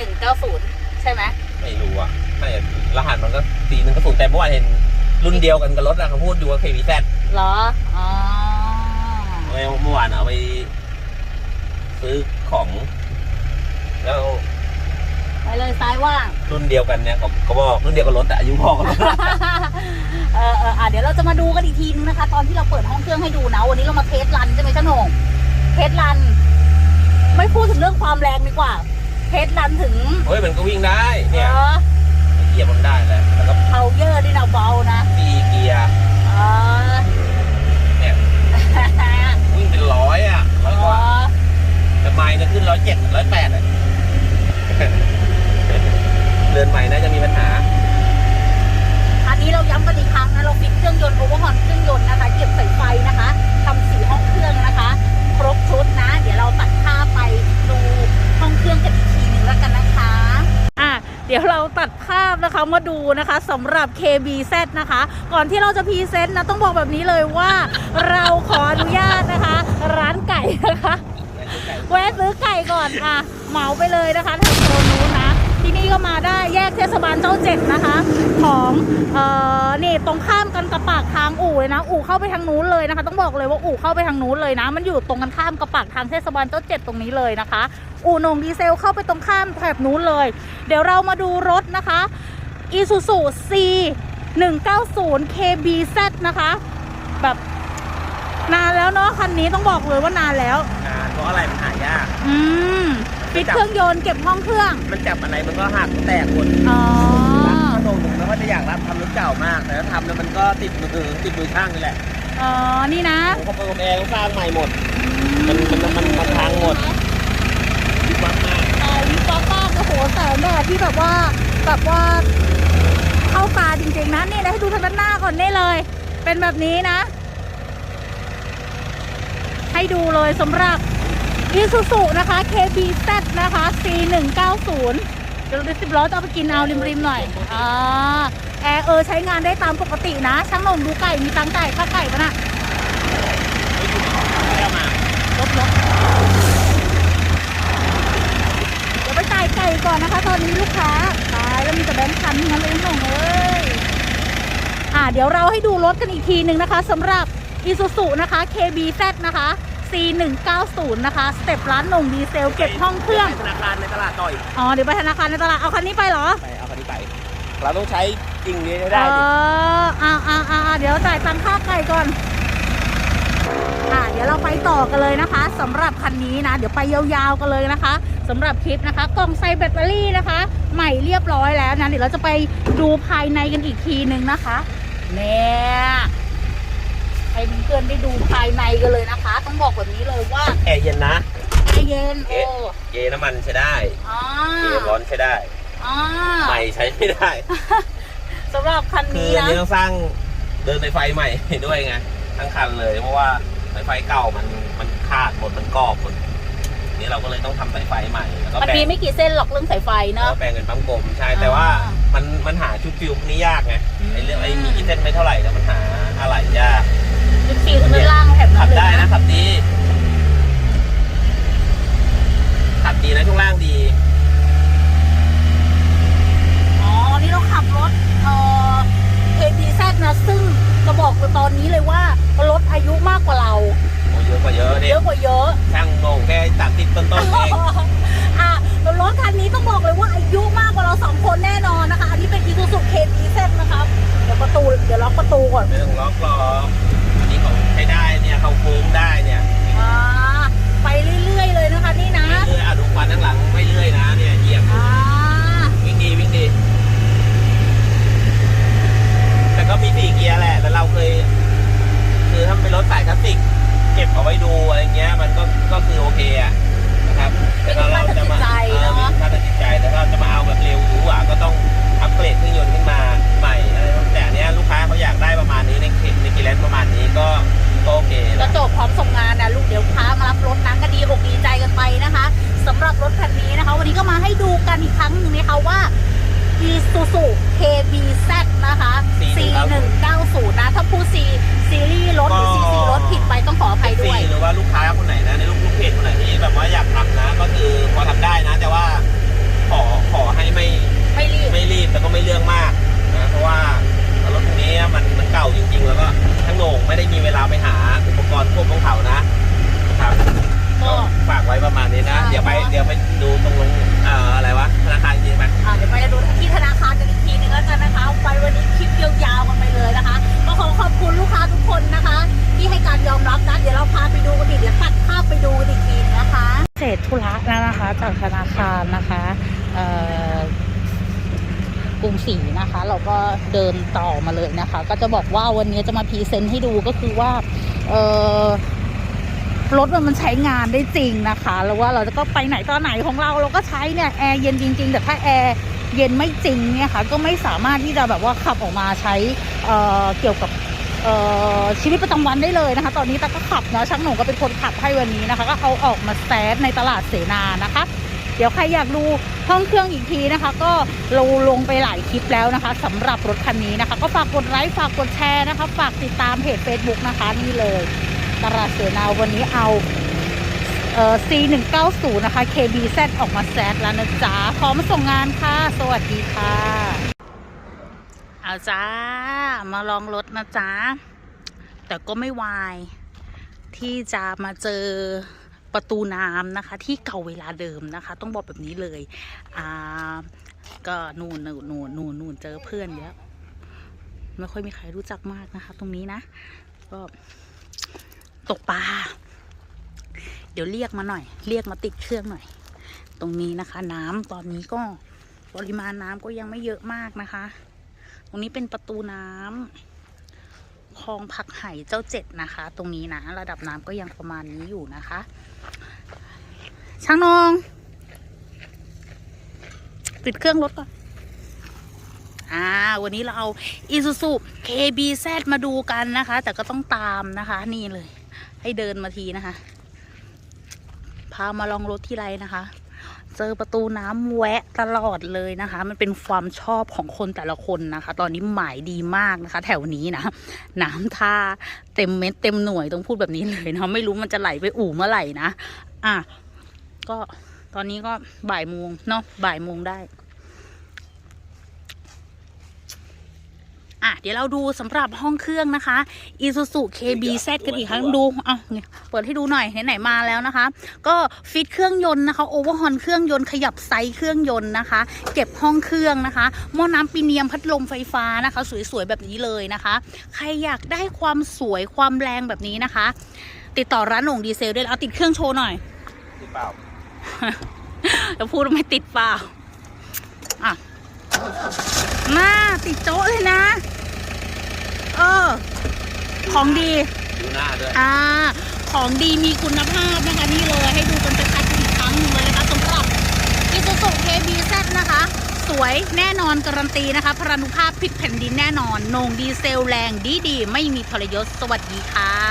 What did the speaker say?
สุ KB Z C190 ใช่ไหมไม่รู้อะไม่รหัสมันก็สีหนึ่งกระสุนแต่เมื่อวานเห็นรุ่นเดียวกันกับรถอะเขาพูดอยู่ว่า KVZ เหรอ อ๋อเมื่อวานเอาไปซื้อของ แล้วไปเลยซ้ายว่าง รุ่นเดียวกันเนี่ยเขาเขาบอกรุ่นเดียวกับรถอะอายุพอกันเออเอออะเดี๋ยวเราจะมาดูกันอีกทีนึงนะคะ ตอนที่เราเปิดห้องเครื่องให้ดูนะวันนี้เรามาเทสรันใช่ไหมช่างโหน่งเทสรัน ไม่พูดถึงเรื่องความแรงดีกว่า เทสรันถึงเฮ้ยมันก็วิ่งได้เอเนี่ยอเหยียบมันได้แหละแล้วก็เพาเยอร์นี่เราเบานะตีเกียร์เออเนี่ยวิ่งเป็นร้อยอะร้อยกอ๋อว่าแต่ไม้เนี่ยขึ้นร้อยเจ็ดร้อยแปดอะเรือนใหม่น่าจะมีปัญหา อันนี้เราย้ำกันอีกครั้งนะเราฟิตเครื่องยนต์โอเวอร์ฮอนเครื่องยนต์นะคะเก็บสายไฟนะคะทำสีห้องเครื่องนะคะ ครบชุดนะ เดี๋ยวเราตัดภาพไปดู ห้องเครื่องกันอีกทีหนึ่งแล้วกันนะคะอะเดี๋ยวเราตัดภาพนะคะมาดูนะคะสำหรับ KBZ นะคะ ก่อนที่เราจะพรีเซนต์นะต้องบอกแบบนี้เลยว่าเราขออนุญาตนะคะ ร้านไก่นะคะแวะซื้อไก่ก่อนอะเหมาไปเลยนะคะทางโซนนู้นนะ ที่นี่ก็มาได้แยกเทศบาลเจ้าเจ็ดนะคะ ของเอ่อนี่ตรงข้ามกันกับปากทางอู่เลยนะ อู่เข้าไปทางนู้นเลยนะคะ ต้องบอกเลยว่าอู่เข้าไปทางนู้นเลยนะ มันอยู่ตรงกันข้ามกับปากทางเทศบาลเจ้าเจ็ดตรงนี้เลยนะคะ อู่นงดีเซลเข้าไปตรงข้ามแถบนู้นเลย เดี๋ยวเรามาดูรถนะคะ Isuzu C 190 KBZ นะคะ แบบนานแล้วเนาะคันนี้ต้องบอกเลยว่านานแล้วงานเพราะอะไรมันหายาก อืม ปิดเครื่องยนต์เก็บห้องเครื่องมันจับอะไรมันก็หักแตกหมดอ๋อก็ตรงผมแล้วก็จะอยากรับทำรถเก่ามาก แต่ถ้าทำแล้วมันก็ติดมือติดมือช่างนี่แหละอ๋อนี่นะผมก็เปิดแอร์ต้องสร้างใหม่หมด มันมันมันมันพังหมดวิบวับมากอ่าวิปป้าโอ้โหแสงแดดที่แบบว่าแบบว่าเข้าตาจริงๆนะนี่นะให้ดูทางด้านหน้าก่อนนี่เลย เป็นแบบนี้นะ ให้ดูเลยสำหรับ Isuzu นะคะ KBZ นะคะ C190 เดี๋ยวรถสิบล้อจะเอาไปกินเอาริมๆหน่อยอ่าแอร์เออใช้งานได้ตามปกตินะ ช่างหนงดูไก่มีตังค์จ่ายค่าไก่ปะน่ะไม่เอามาลบลบเดี๋ยวไปจ่ายไก่ก่อนนะคะ ตอนนี้ลูกค้าตายแล้วมีแต่แบงค์พันนั้นเลยน้องเอ้ยอ่าเดี๋ยวเราให้ดูรถกันอีกทีหนึ่งนะคะสำหรับ Isuzu นะคะ KBZ นะคะ C190 นะคะ สเต็ปร้านหนงดีเซลเก็บห้องเครื่อง ธนาคารในตลาดต่อยอ๋อ เดี๋ยวไปธนาคารในตลาด เอาคันนี้ไปเหรอ ไปเอาคันนี้ไป เราต้องใช้จริงนี้ให้เอได้ดิออ่าอ่าอ่าเดี๋ยวจ่ายตังค่าไก่ก่อน อ่าเดี๋ยวเราไปต่อกันเลยนะคะสำหรับคันนี้นะ เดี๋ยวไปยาวๆกันเลยนะคะสำหรับคลิปนะคะ กล่องใส่แบตเตอรี่นะคะ ใหม่เรียบร้อยแล้วนะ เดี๋ยวเราจะไปดูภายในกันอีกทีหนึ่งนะคะ เนี่ย ให้เพื่อนๆได้ดูภายในกันเลยนะคะ ต้องบอกแบบนี้เลยว่าแอร์เย็นนะใจเย็นโอ้เยน้ำมันใช้ได้อ่าเยร้อนใช้ได้อ่าใหม่ใช้ไม่ได้สำหรับคันคือนี้อันนะนี้ต้องสร้างเดินสายไฟใหม่ ด้วยไงทั้งคันเลย เพราะว่าสายไฟเก่ามันมันขาดหมดมันกรอบหมดนี่เราก็เลยต้องทำสายไฟใหม่แล้วก็มันแปลมีงไม่กี่เส้นหรอกเรื่องสายไฟแล้วเนาะก็แปลงเป็นปั๊มกลมใช่อ่าแต่ว่ามันมันหาชุดฟิวพวกนี้ยากไงอืม ไอ้เรื่องไอ้มีกี่เส้นไม่เท่าไหร่แต่มันหาอะไรยาก จุดฟิวคือด้านล่างแถบนั้ขันบเลยได้นะนะขับดี ขับดีนะช่วงล่างดี อ๋อ นี่เราขับรถเอ่อ KBZ นะซึ่งจะบอกเลยตอนนี้เลยว่ารถอายุมากกว่าเรา โอ้เยอะกว่าเยอะดิเยอะกว่าเยอะ ช่างโหน่งแค่สามสิบต้นๆเองอะแล้วรถคันนี้ต้องบอกเลยว่าอายุมากกว่าเราสองคนแน่นอนนะคะ อันนี้เป็น Isuzu KBZ นะครับ เดี๋ยวประตู เดี๋ยวล็อกประตูก่อนไม่ต้องล็อกหรอกอันนี้ของใช้ได้ เนี่ยเขาโค้งได้เนี่ยอ่าไปเรื่อยๆเลยนะคะนี่นะไม่เลื่อยอะดูควันข้างหลังไม่เลื่อยนะเนี่ยเหยียบอ่าวิ่งดีวิ่งดีแต่ก็มีสี่เกียร์แหละแต่เราเคย คือถ้าเป็นรถสายคลาสสิก เก็บเอาไว้ดูอะไรเงี้ย มันก็ก็คือโอเคอะนะครับแต่ถ้าเราจะมาเป็นเอค่าตัดสินใจเนอะอมีค่าตัดสินใจแต่ถ้าเราจะมาเอาแบบเร็วหรูอะก็ต้องอัปเกรดเครื่องยนต์ขึ้นมาใหม่อะไรแบบแต่อันเนี้ยลูกค้าเขาอยากได้ประมาณนี้ในในกิเลนปร รับรถคันนี้นะคะ วันนี้ก็มาให้ดูกันอีกครั้งหนึ่งนะคะว่า Isuzu KBZ นะคะ C190 นะ ถ้าพูด C ซีรีส์รถหรือ CC รถผิดไปต้องขออภัยด้วย หรือว่าลูกค้าคนไหนนะในลูกลูกเพจคนไหนที่แบบว่าอยากทำนะ ก็นะ แต่ว่าขอขอให้ไม่ไม่รีบไม่รีบแล้วก็ไม่เรื่องมากนะเพราะว่ารถพวกนี้มันมันเก่าจริงๆ แล้วก็ทั้งโหน่งไม่ได้มีเวลาไปหาอุปกรณ์ควบของเขานะครับก็ก็ฝาก ไว้ประมาณนี้นะอ่าเดี๋ยวไปเนอะเดี๋ยวไปดูตรงลงเอ่ออะไรวะธนาคารจริงไหมอ่าเดี๋ยวไปดูที่ธนาคารกันอีกทีนึงแล้วกันนะคะไปวันนี้คลิปยาวๆกันไปเลยนะคะก็ขอขอบคุณลูกค้าทุกคนนะคะ ที่ให้การยอมรับนะเดี๋ยวเราพาไปดูกันอีกเดี๋ยวตัดภาพไปดูกันอีกทีนึงนะคะ เสร็จธุระแล้วนะคะจากธนาคารนะคะเอ่อกรุงศรีนะคะ เราก็เดินต่อมาเลยนะคะ ก็จะบอกว่าวันนี้จะมาพรีเซนต์ให้ดูก็คือว่าเออ รถมันใช้งานได้จริงนะคะ แล้วว่าเราจะก็ไปไหนตอนไหนของเราเราก็ใช้เนี่ยแอร์เย็นจริง ๆ แต่ถ้าแอร์เย็นไม่จริงเนี่ยค่ะก็ไม่สามารถที่จะแบบว่าขับออกมาใช้เเกี่ยวกับชีวิตประจำวันได้เลยนะคะ ตอนนี้ตาก็ขับเนาะช่างหนุ่มก็เป็นคนขับให้วันนี้นะคะ ก็เอาออกมาแซดในตลาดเสนานะคะ เดี๋ยวใครอยากดูห้องเครื่องอีกทีนะคะ ก็เราลงไปหลายคลิปแล้วนะคะสำหรับรถคันนี้นะคะ ก็ฝากกดไลค์ฝากกดแชร์นะคะ ฝากติดตามเพจ Facebook นะคะนี่เลย ตลาดเสนาวันนี้เอาเอ่อ C190 นะคะ KBZ ออกมาแซดแล้วนะจ๊ะพร้อมส่งงานค่ะ สวัสดีค่ะ เอาจ้า มาลองรถนะจ๊ะ แต่ก็ไม่วาย ที่จะมาเจอประตูน้ำนะคะ ที่เก่าเวลาเดิมนะคะ ต้องบอกแบบนี้เลยอ่าก็นูนนูนนูนนูนนูนเจอเพื่อนเยอะไม่ค่อยมีใครรู้จักมากนะคะ ตรงนี้นะก็ ตกปลา เดี๋ยวเรียกมาหน่อย เรียกมาติดเครื่องหน่อย ตรงนี้นะคะ น้ำตอนนี้ก็ปริมาณน้ำก็ยังไม่เยอะมากนะคะ ตรงนี้เป็นประตูน้ำคลองผักไห่เจ้าเจ็ดนะคะ ตรงนี้นะระดับน้ำก็ยังประมาณนี้อยู่นะคะ ช่างนองปิดเครื่องรถก่อนอ่าวันนี้เราเอา Isuzu KBZ มาดูกันนะคะ แต่ก็ต้องตามนะคะ นี่เลย ให้เดินมาทีนะคะ พามาลองรถที่ไรนะคะ เจอประตูน้ำแวะตลอดเลยนะคะ มันเป็นความชอบของคนแต่ละคนนะคะ ตอนนี้หมายดีมากนะคะ แถวนี้นะน้ำท่าเต็มเม็ดเต็มหน่วยต้องพูดแบบนี้เลยนะไม่รู้มันจะไหลไปอู่เมื่อไหร่นะอะก็ตอนนี้ก็บ่ายโมงเนาะบ่ายโมงได้ อะเดี๋ยวเราดูสำหรับห้องเครื่องนะคะ Isuzu KBZ กันอีกครั้งดูเอาเนี่ยเปิดให้ดูหน่อยไหนๆมาแล้วนะคะ ก็ฟิตเครื่องยนต์นะคะโอเวอร์ฮอนเครื่องยนต์ขยับไซส์เครื่องยนต์นะคะ เก็บห้องเครื่องนะคะหม้อน้ำปีเนียมพัดลมไฟฟ้านะคะ สวยๆแบบนี้เลยนะคะ ใครอยากได้ความสวยความแรงแบบนี้นะคะ ติดต่อร้านหน่งดีเซลได้แล้วเอาติดเครื่องโชว์หน่อยหรือเปล่าจะพูดว่าไม่ติดเปล่าอะ มาติดโจ๊ะเลยนะ เออ ของดี ดูหน้าด้วย อ่า ของดีมีคุณภาพนะคะนี่เลย ให้ดูกันชัดๆอีกครั้งหนึ่งเลยนะคะสำหรับ Isuzu KBZ นะคะ สวยแน่นอนการันตีนะคะพรานุภาพพลิกแผ่นดินแน่นอนโหนงดีเซลแรงดีดีๆไม่มีทรยศสวัสดีค่ะ